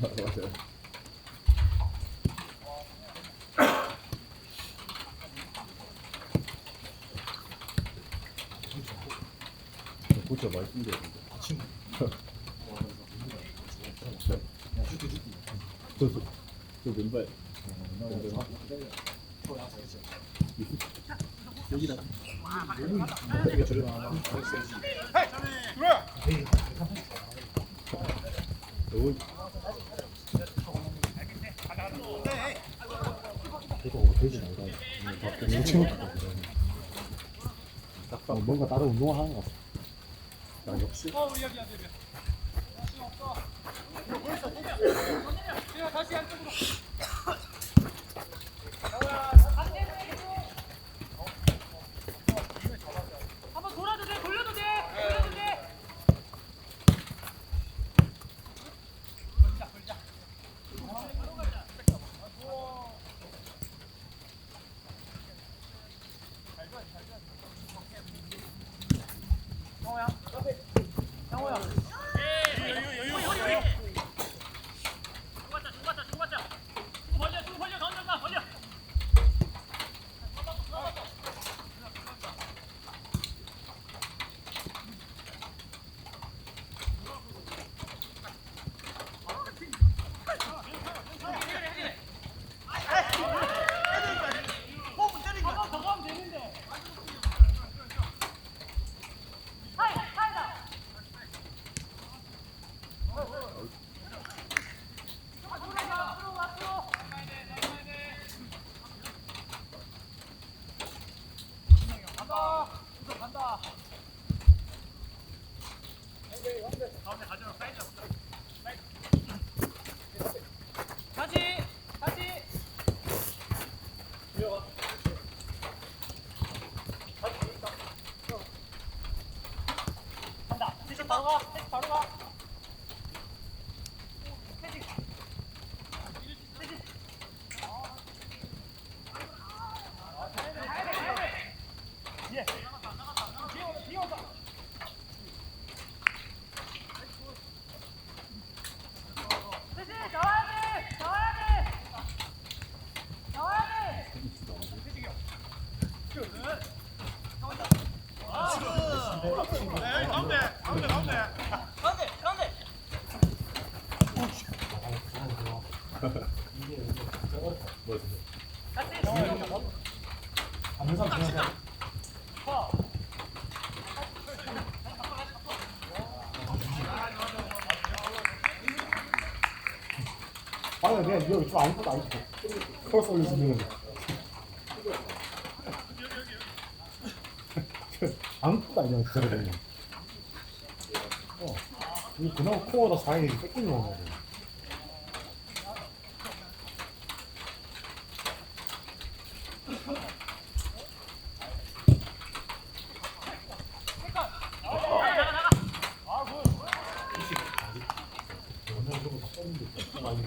맞아요. 고쳐 많이 쓴대 근데. 저, 저, 저 왼발. 여기다. 여기가 저리 나. 너무 이거 되지 않다. 너무 체육하다. 어, 뭔가 다른 운동을 하는 것 같아. 나 역시 한번 방금 그냥 여기 좀 아무것도 안 했어. 올릴 수 있는 거. 아무것도 아니야, 저거. 어. 이 그나마 코어다 사이에 뺏기는 거야.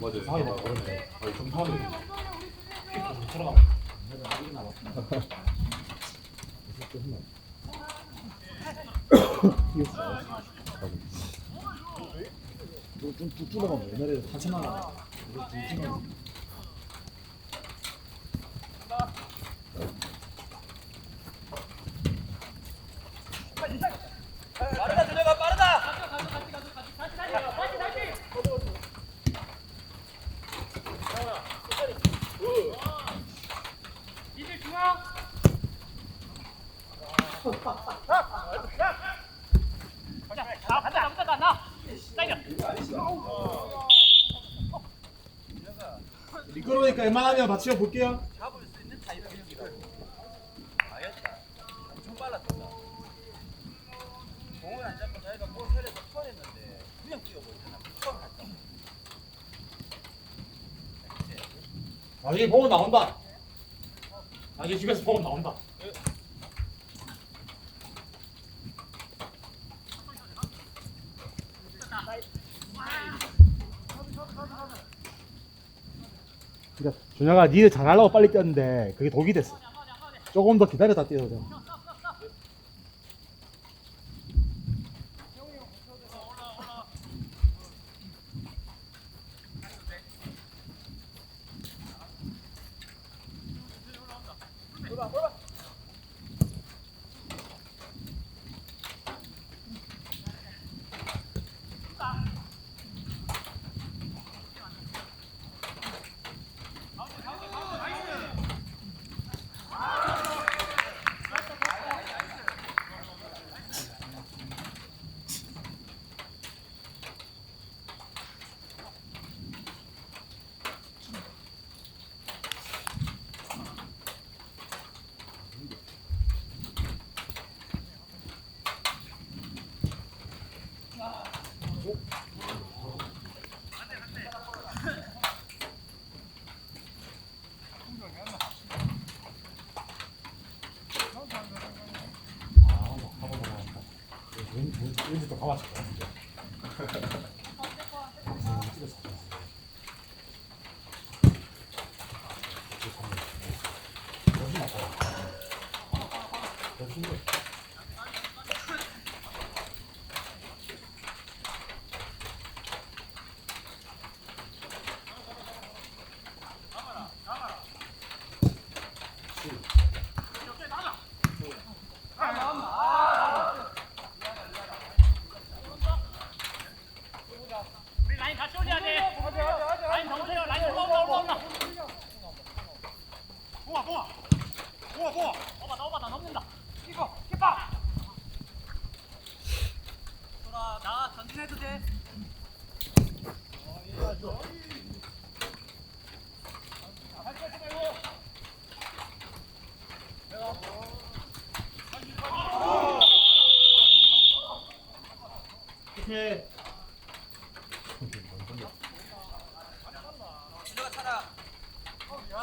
맞아요. 사이에 막 그러네. 좀. 좀쭉 줄어가면 옛날에 한참만 하다. 이거 쭉 줄어가면. 빠르다 들어가 빠르다. 다시 다시 다시 다시 다시. 이들 중앙. 자, 간다 간다 간다 나. 사이드. 미끄러우니까 웬만하면 받치어 볼게요. 잡을 수 있는 타이밍이라고. 알겠다. 엄청 빨랐다. 공을 안 잡고 자기가 모서리에서 턴했는데 그냥 뛰어버리잖아. 턴 할까. 그치? 나중에 보면 나온다. 나중에 집에서 보면 나온다. 그러니까 준혁아 니를 잘하려고 빨리 뛰었는데 그게 독이 됐어. 조금 더 기다렸다 뛰어도 돼.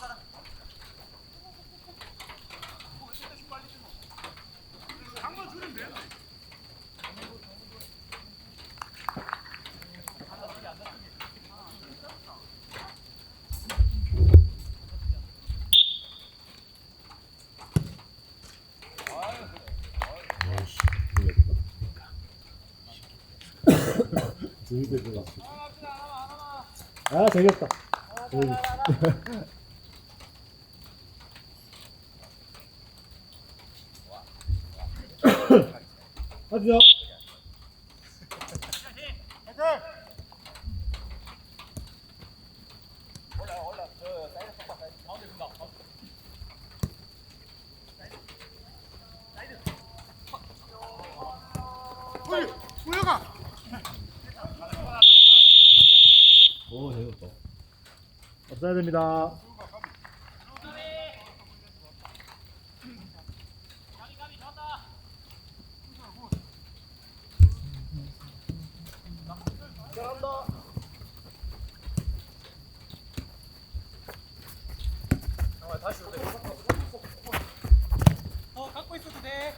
아. 아 재밌다. 재밌다. 없어야 됩니다. 어 갖고 있어도 돼.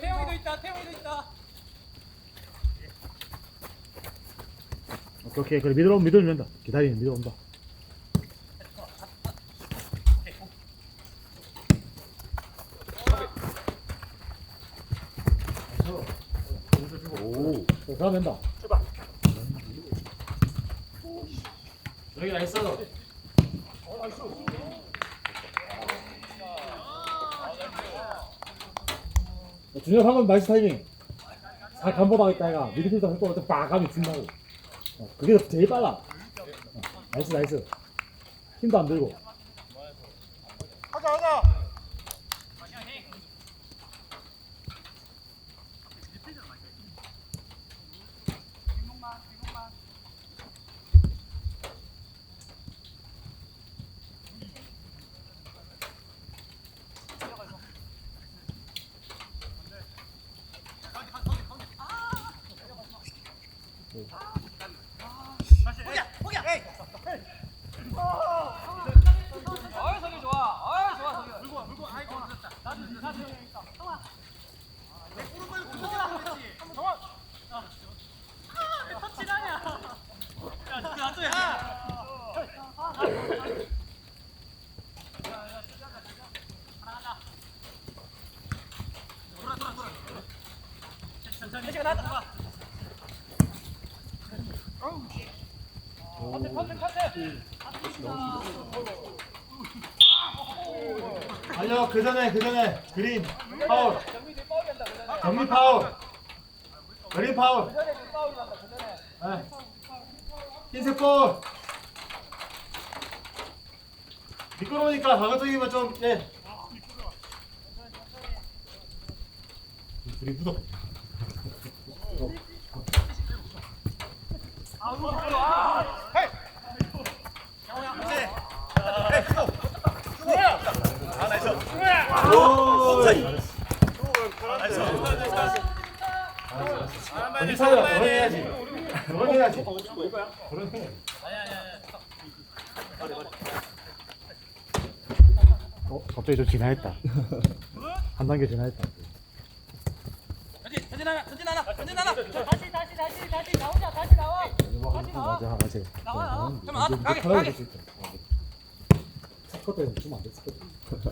태용이도 있다. 태용이도 있다. 오케이 오케이 그래 미들 오면 미들 온다. 기다리는 미들 온다. 오. 자, 가면 된다. 여기 나 있어. 준혁 방금 나이스 타이밍. 잘 간보다 있다 얘가 미드필더 할거 같아 빡 하면 준다고. 어, 그게 제일 빨라. 어, 나이스 나이스. 힘도 안 들고. 달려 그 전에 그 전에. 그린 파울. 정리 파울 그린 파울. 네. 흰색 볼 미끄러우니까 가급적이면 좀 예. 우리 무더 빨리 사야 어 갑자기 좀 진화했다. 한 단계 진화했다. 전진 하나 전진 하나 전진 하나 다시 다시 다시 다시 나오자 다시 나와 다시 나와 맞아 맞아. 가게 가게. 스쿼트 좀안 돼, 스쿼트.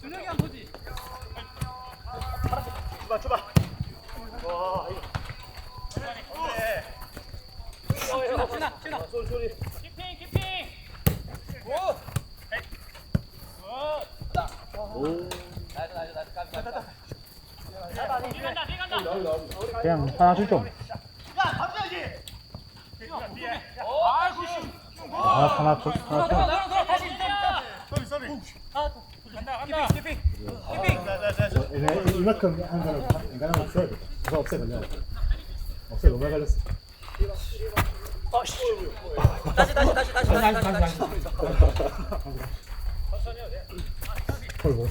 준혁이 한 보지 신아 신아 신아 키핑 키핑 나이스 나이스 나이스 가게 가게 뒤간다 하나 줄 좀. 하나 하나 줘. 하나 돌아 줘. 돌아 돌아 다시 키핑 얘네 이만큼 한 사람 인간은 없어야 돼. 그거 없애 걸려. 없애 너무 걸렸어. 다시 다시 다시 다시 다시 다시 다시 헐 뭐.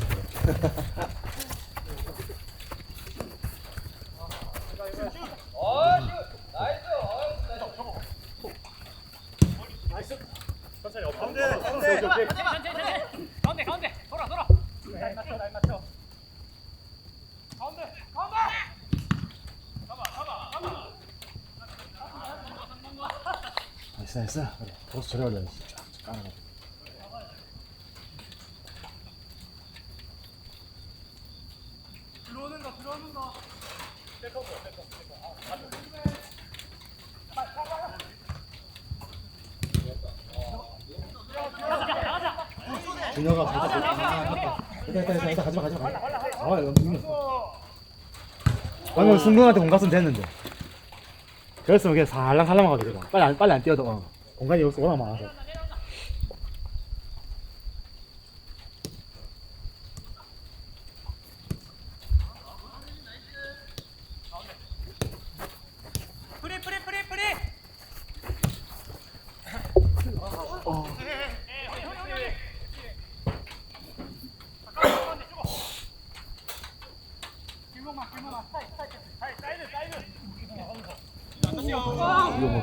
어 나이스 천천히 천천히 가운데 가운데 돌아 돌아 날 맞춰 날 맞춰 가운데 가운데 나이스 나이스. 그래. 거기서 저래 걸려. 쫙 깔아가지고. 들어오는 거 들어오는 거 준혁아 아깝다. 일단 일단 일단 일단 가지마 가지마 가지마. 아 이거. 방금 승근한테 공 갔으면 됐는데. 그랬으면 그냥 살랑살랑 그냥. 빨리 안 빨리 안 뛰어도 어. 공간이 여기서 워낙 많아서. 프리 프리 프리 프리 위험하고.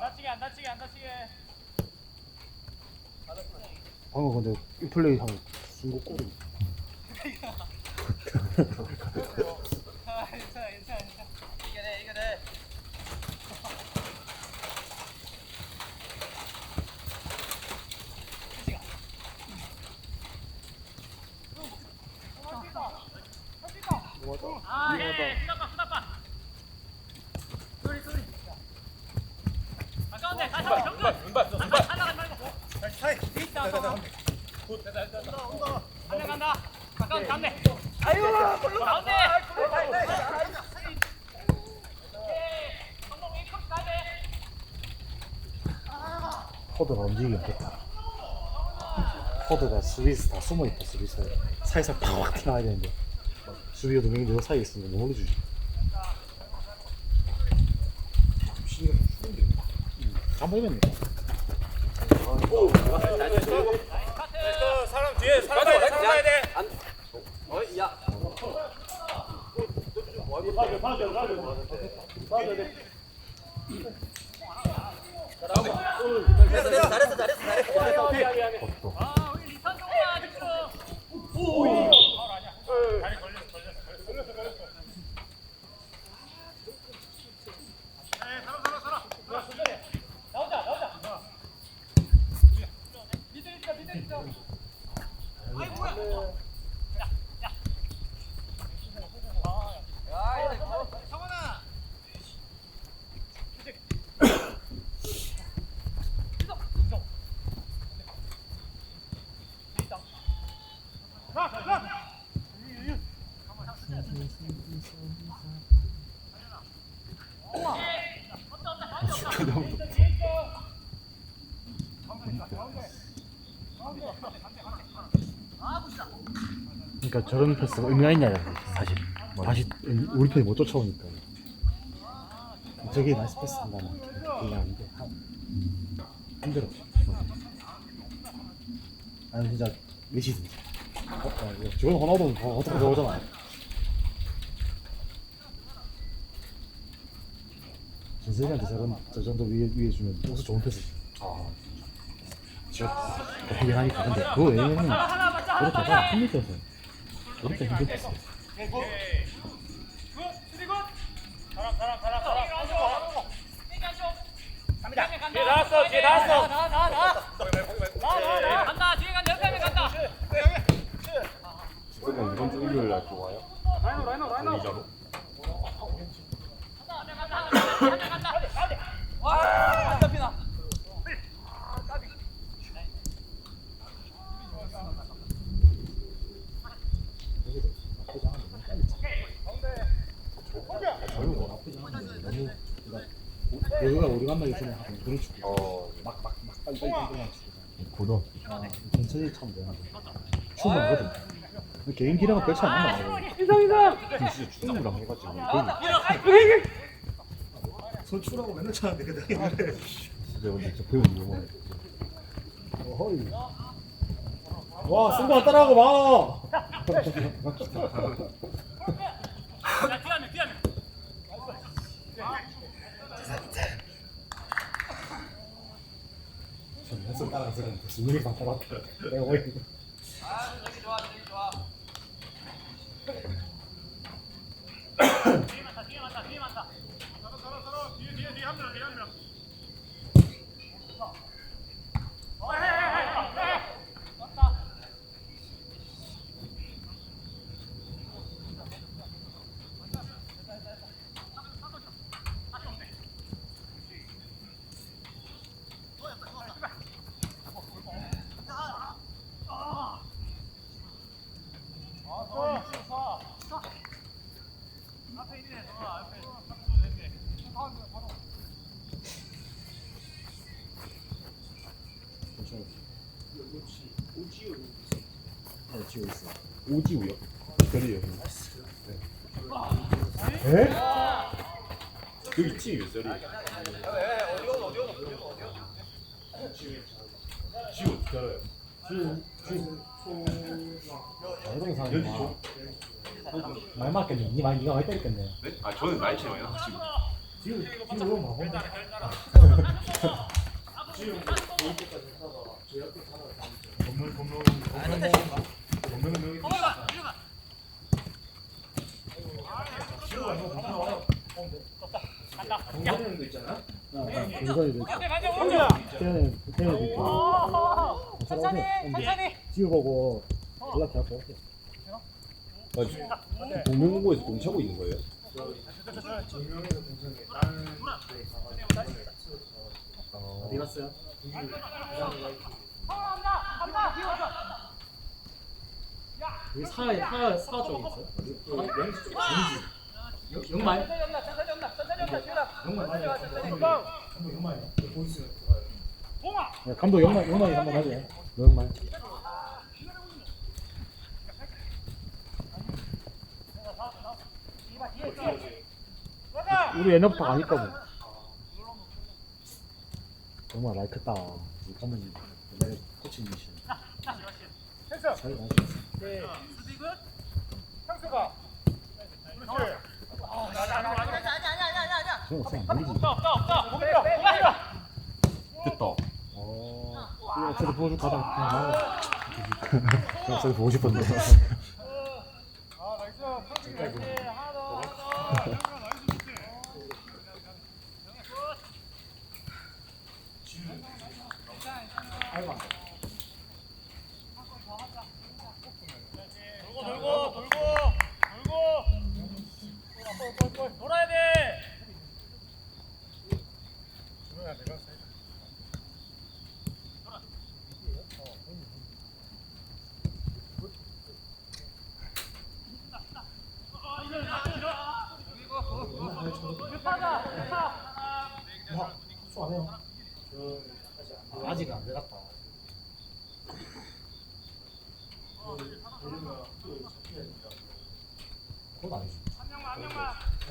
다치게 안 다치게 안 다치게 방금 근데 이 플레이 하고 중국 골이. 아 괜찮아 괜찮아 괜찮아 이겨내 이겨내 아예 수다빠 수다빠 소리 소리 가까운데 다시 한번 정근 왼발 왼발 하나 말고 다시 사이 있다 간다 간다 가까운 가운데 아유 가운데 가야 돼 포드가 움직이면 좋다. 포드가 수비수 다 숨어 있다 수비수. 사이사이 팍 튀나와야 되는데. 수비가 두 명이 너 사이에 있으니까 못 올려주지. 한번 해봤네. 사람 뒤에 사람 뒤에 사람 돼. 어야 잘했어 잘했어 잘했어 잘했어 그러니까 저런 패스가 의미가 있냐 사실. 다시 우리 편이 못 쫓아오니까. 저게 나이스 패스 한다면 그냥 안돼 힘들어 아니 진짜 몇시든지 어, 어, 지금 호나우도는 더 어떻게 들어오잖아. 진석이한테 저런 저 정도 위에 위에 주면 여기서 좋은 패스. 아 지금 되게 많이 가는데. 그 외에는 그렇다가 힘이 떠서 힘든 패스 뒤에 나왔어, 뒤에 나왔어. 간다, 뒤에 간다, 옆에 하면 간다. 그러면 이번 주 일요일 날 들어와요? 리자로? 와, 안 잡히나. 여기가 우리 만나기 전에 하던 그런 축구 어, 막막막 빨리 빨리 빨리 하는 축구 고도. 천천히 차면 되는 춤을 하거든 개인 기량은 별치 않는 거 알고 진짜 춤이랑 해가지고. 선출하고 맨날 차는데 그 당연히 진짜 근데 진짜 배우는 거 어허이 와 승부가 따라하고 뒤에 하면. 연습 따라서 진영이 다 따라왔다 내가 오해 아, 저기 좋아, 저기 좋아. 뒤에 많다, 뒤에 많다, 뒤에 많다. 지고 있어 오지우요? 별이에요. 에? 여기 있지, 몇 살이? 지우 어떻게 알아요? 여동상 말 맞겠네 니 많이 니가 많이 때렸겠네 네? 아, 저는 나이 차이 많이 나서 지금. 지금 지금 뭐 건물 건물 건물 건물은 여기 들어가, 들어가. 거 있잖아 어, 천천히, 천천히. 지우 보고 아, 동명공고에서 동차고 있는 거예요? 정명에서 동생에 다른 데 가서 어디 갔어요? 여기 사, 사, 사 쪽에 있어요? 영말? 천천히 온다, 천천히 온다, 지훈아. 영말 와, 천천히. 감독 영말이야? 네, 감독 영말, 영말이 한번 하지. 너 영말. 우리 에너파 아닐까 보 정말 말 크다 잠깐만 내 코치님이시 잘 나왔어 없어 없다. 됐다. 어, 이거 어차피 보여줄 거다. 그냥. 어차피 보고 싶었는데. 한 명만 한 명만 나와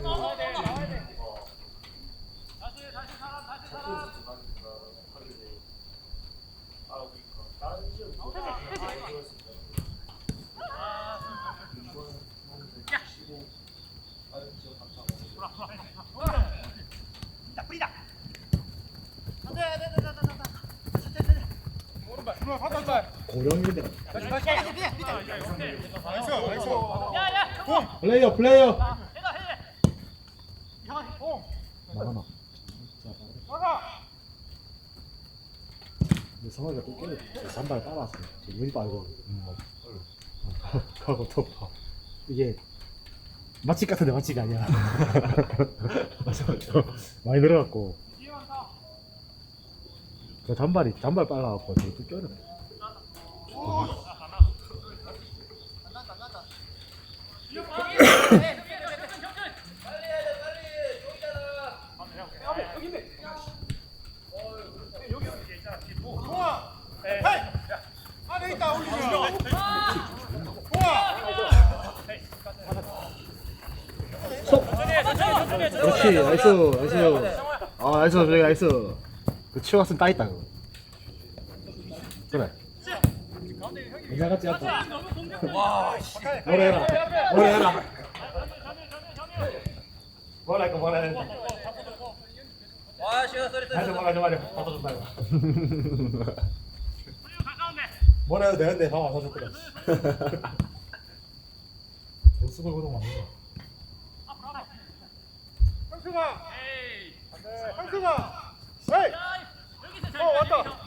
야돼 나와야 돼 다시 다시 사람 다시 사람 아 그러니까 다른 지역 자 뿌리다 고령인데. 야야 플레이어 플레이어. 해가 해 나가나. 근데 성화가 또 깨를 잔발 빨았어. 왜 빨고? 하고 또 봐. 이게 맛집 같은데 맛집이 아니야. 맞아 맞아. 많이 늘어갖고. 그 단발이 단발 빨라갖고 되게 또 껴를. 그렇지 나이스 나이스. 아 나이스 저기 나이스. 그 치워갔으면 따있다 그거. 그래. 같지 않다. 뭐라 해라. 뭐라 해라. 뭐라 할까 뭐라 해. 와 시간 소리 하지 말아 하지 말아. 받아준다 이거. 뭐라 해도 되는데 밥안 사줬거든. 돈 쓰고 그러면 안 돼. 에이. 형수가 에이! 여기서 잘 어, 왔다